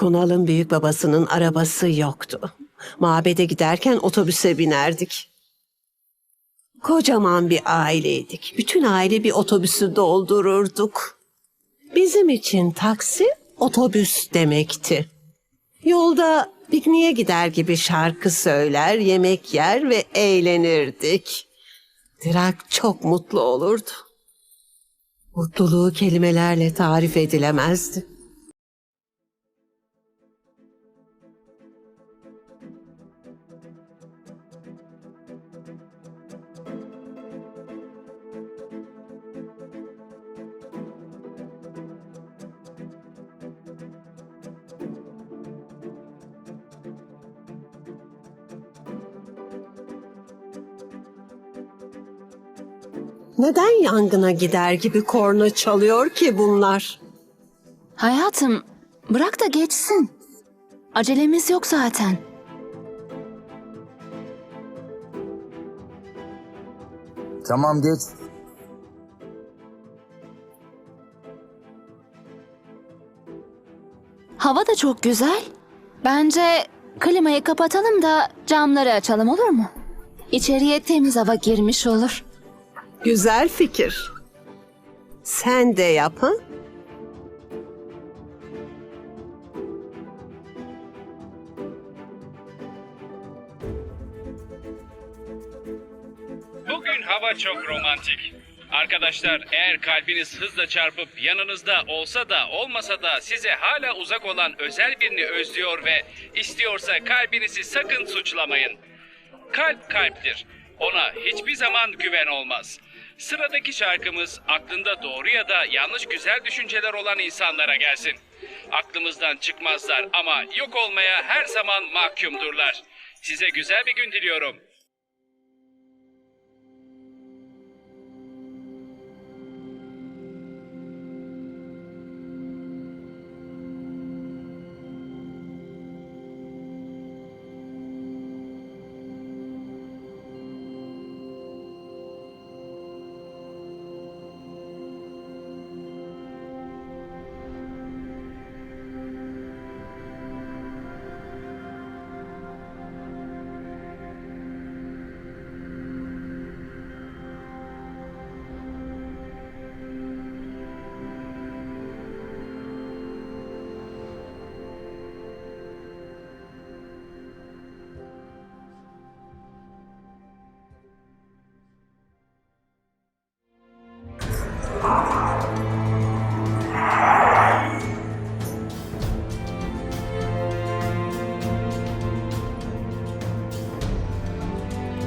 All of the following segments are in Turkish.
Kunal'ın büyük babasının arabası yoktu. Mabede giderken otobüse binerdik. Kocaman bir aileydik. Bütün aile bir otobüsü doldururduk. Bizim için taksi otobüs demekti. Yolda pikniğe gider gibi şarkı söyler, yemek yer ve eğlenirdik. Dirak çok mutlu olurdu. Mutluluğu kelimelerle tarif edilemezdi. Neden yangına gider gibi korna çalıyor ki bunlar? Hayatım, bırak da geçsin. Acelemiz yok zaten. Tamam geç. Hava da çok güzel. Bence klimayı kapatalım da camları açalım olur mu? İçeriye temiz hava girmiş olur. Güzel fikir. Sen de yap ha? Bugün hava çok romantik. Arkadaşlar eğer kalbiniz hızla çarpıp yanınızda olsa da olmasa da size hala uzak olan özel birini özlüyor ve istiyorsa kalbinizi sakın suçlamayın. Kalp kalptir. Ona hiçbir zaman güven olmaz. Sıradaki şarkımız aklında doğru ya da yanlış güzel düşünceler olan insanlara gelsin. Aklımızdan çıkmazlar ama yok olmaya her zaman mahkumdurlar. Size güzel bir gün diliyorum.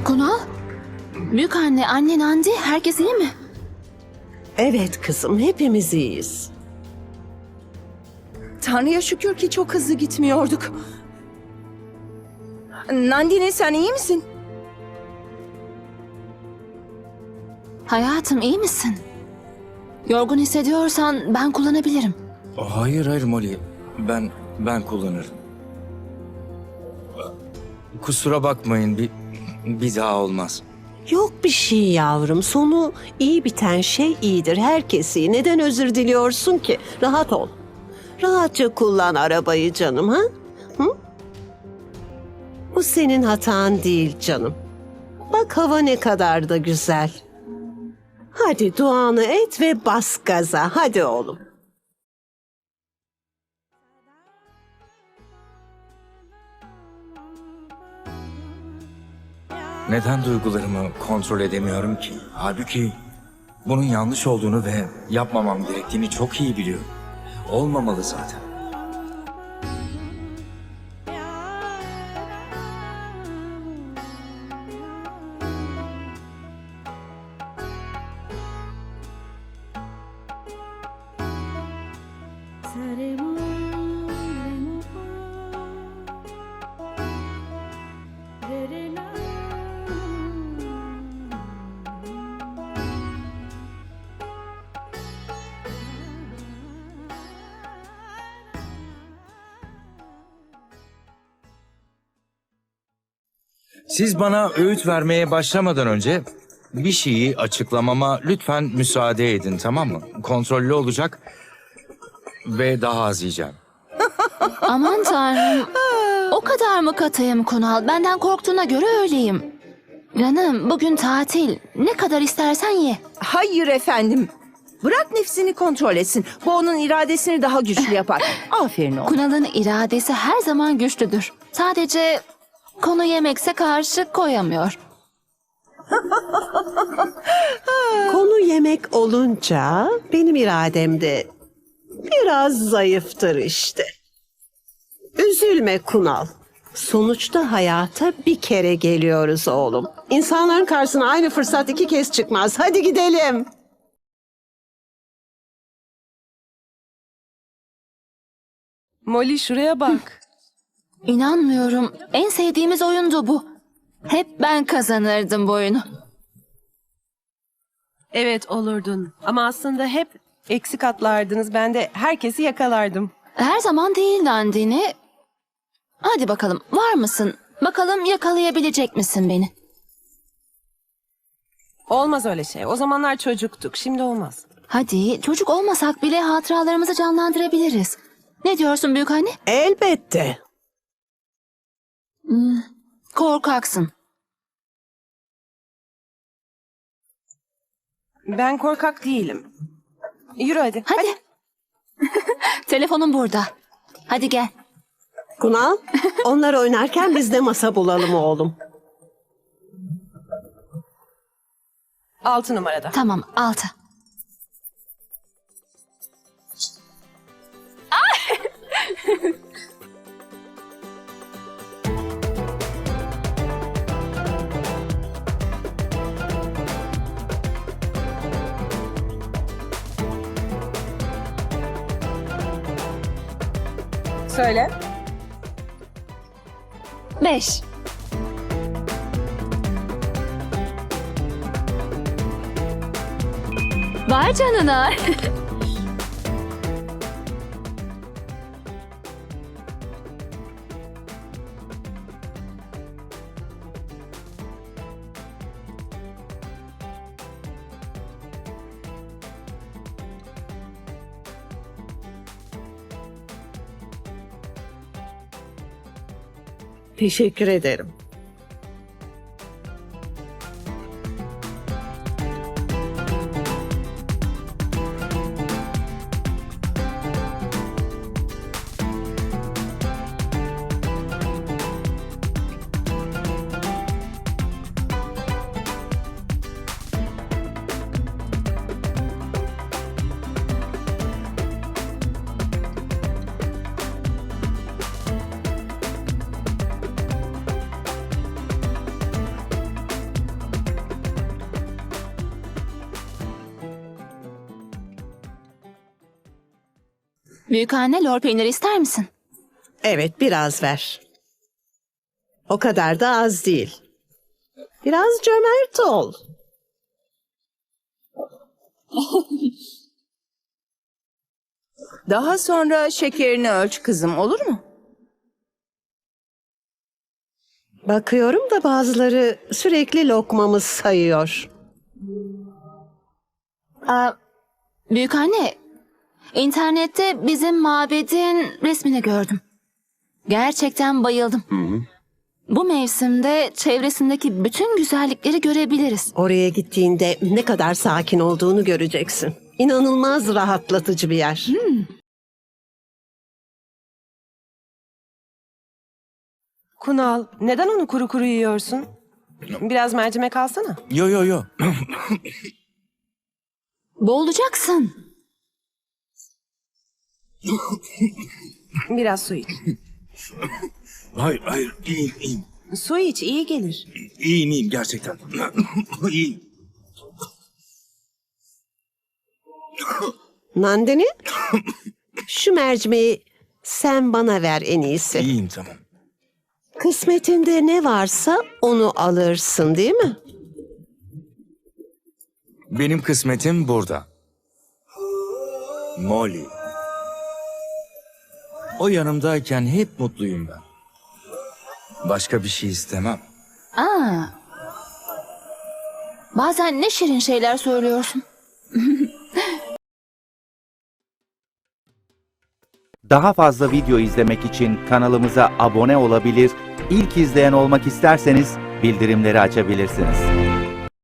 Kunal, büyük anne, annen Andi, herkes iyi mi? Evet kızım, hepimiz iyiyiz. Tanrı'ya şükür ki çok hızlı gitmiyorduk. Nandini sen iyi misin? Hayatım iyi misin? Yorgun hissediyorsan ben kullanabilirim. Hayır hayır Molly. Ben ben kullanırım. Kusura bakmayın bir bir daha olmaz. Yok bir şey yavrum, sonu iyi biten şey iyidir. Herkes iyi. Neden özür diliyorsun ki? Rahat ol. Rahatça kullan arabayı canım ha? Hı? Bu senin hatan değil canım. Bak hava ne kadar da güzel. Hadi duanı et ve bas gaza. Hadi oğlum. Neden duygularımı kontrol edemiyorum ki? Halbuki bunun yanlış olduğunu ve yapmamam gerektiğini çok iyi biliyorum. Olmamalı zaten. Siz bana öğüt vermeye başlamadan önce bir şeyi açıklamama lütfen müsaade edin tamam mı? Kontrollü olacak ve daha az yiyeceğim. Aman tanrım. O kadar mı katıyım Kunal? Benden korktuğuna göre öyleyim. Canım bugün tatil. Ne kadar istersen ye. Hayır efendim. Bırak nefsini kontrol etsin. Bu onun iradesini daha güçlü yapar. Aferin ona. Kunal'ın iradesi her zaman güçlüdür. Sadece konu yemekse karşı koyamıyor. Konu yemek olunca benim iradem de biraz zayıftır işte. Üzülme Kunal. Sonuçta hayata bir kere geliyoruz oğlum. İnsanların karşısına aynı fırsat iki kez çıkmaz. Hadi gidelim. Molly şuraya bak. İnanmıyorum. En sevdiğimiz oyundu bu. Hep ben kazanırdım bu oyunu. Evet olurdun. Ama aslında hep eksik atlardınız. Ben de herkesi yakalardım. Her zaman değil Dandini. Hadi bakalım var mısın? Bakalım yakalayabilecek misin beni? Olmaz öyle şey. O zamanlar çocuktuk. Şimdi olmaz. Hadi çocuk olmasak bile hatıralarımızı canlandırabiliriz. Ne diyorsun büyük anne? Elbette. Korkaksın. Ben korkak değilim. Yürü hadi. Hadi. Telefonum burada. Hadi gel. Kunal, onlar oynarken biz de masa bulalım oğlum. Altı numarada. Tamam altı. Söyle. Beş. Var canına. Teşekkür ederim. Büyük anne lor peyniri ister misin? Evet, biraz ver. O kadar da az değil. Biraz cömert ol. Daha sonra şekerini ölç kızım olur mu? Bakıyorum da bazıları sürekli lokmamız sayıyor. Aa, büyük anne, internette bizim mabedin resmini gördüm. Gerçekten bayıldım. Bu mevsimde çevresindeki bütün güzellikleri görebiliriz. Oraya gittiğinde ne kadar sakin olduğunu göreceksin. İnanılmaz rahatlatıcı bir yer. Kunal, neden onu kuru kuru yiyorsun? Biraz mercimek alsana. Yo yo yo. Boğulacaksın. Biraz su iç. hayır hayır iyiyim iyiyim. Su iç, iyi gelir. İyiyim iyiyim gerçekten. iyiyim. Nandini, şu mercimeği sen bana ver en iyisi. İyiyim tamam. Kısmetinde ne varsa onu alırsın değil mi? Benim kısmetim burada. Molly. O yanımdayken hep mutluyum ben. Başka bir şey istemem. Aa. Bazen ne şirin şeyler söylüyorsun. Daha fazla video izlemek için kanalımıza abone olabilir, ilk izleyen olmak isterseniz bildirimleri açabilirsiniz.